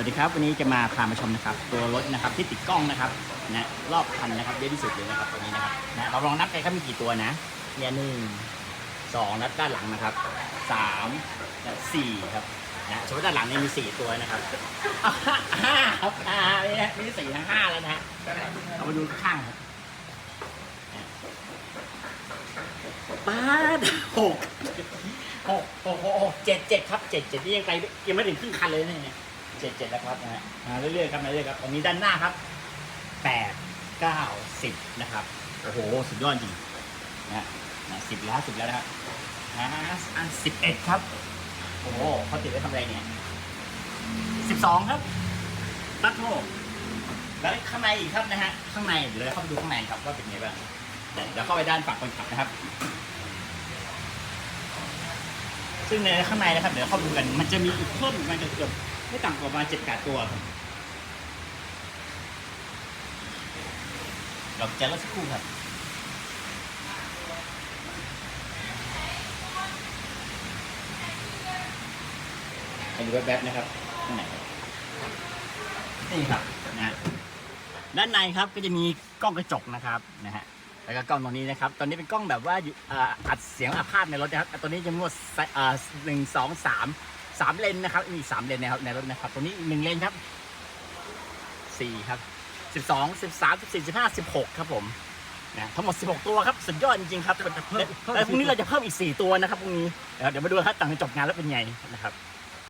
วัสดีครับวันนี้จะมาพามาชมนะครับตัวรถนะครับที่ติดกล้องนะครับนะรอบคันนะครับเยอะที่สุดเลยนะครับตัวนี้นะครับนะเราลองนับกันครับมีกี่ตัวนะเนี่ยหนึ่งสองนับด้านหลังนะครับสามและสี่ครับนะสมมติด้านหลังเนี่ยมีสี่ตัวนะครับห้าครับห้าเนี่ยมีสี่ทั้งห้าแล้วนะฮะเรามาดูข้างครับป้าดหกหกหกหกหกเจ็ดเจ็ดครับเจ็ดเจ็ดนี่ยังไกลยังไม่ถึงครึ่งคันเลยเนี่ย เจ็ดเจ็ดแล้วครับนะฮะมาเรื่อยๆครับมาเรื่อยๆครับตรงนี้ด้านหน้าครับแปดเก้าสิบนะครับโอ้โหสุดยอดจริงนะฮะสิบแล้วสิบแล้วนะครับอ่าอันสิบเอ็ดครับโอ้โหเขาติดไว้ทำอะไรเนี่ยสิบสองครับตัดโทแล้วข้างในอีกครับนะฮะข้างในเดี๋ยวเราเข้าไปดูข้างในครับว่าเป็นไงบ้างเดี๋ยวเข้าไปด้านฝั่งคนขับนะครับ ซึ่งในข้างในนะครับ เดี๋ยวเข้าไปดูกัน มันจะมีอีกเพิ่มมันจะเกือบ ไม่ต่ำกว่าประมาณเจ็ดแปดตัวครับเราจะรอสักครู่ครับไปดูแวบๆนะครับข้างในครับนี่ครับนะฮะด้านในครับก็จะมีกล้องกระจกนะครับนะฮะแล้วก็กล้องตรงนี้นะครับ ตอนนี้เป็นกล้องแบบว่าอยู่อ่าอัดเสียงอัดภาพในรถนะครับตัวนี้จะมีทั้งหมดหนึ่งสองสาม สามเลนนะครับมีสามเลนนะครับในรถนะครับตัวนี้อีกหนึ่งเลนครับสี่ครับสิบสองสิบสามสิบสี่สิบห้าสิบหกครับผมนะทั้งหมดสิบหกตัวครับสุดยอดจริงๆครับเพิ่มเพิ่มแล้วพรุ่งนี้เราจะเพิ่มอีกสี่ตัวนะครับพรุ่งนี้นะครับเดี๋ยวมาดูครับต่างจบงานแล้วเป็นไงนะครับ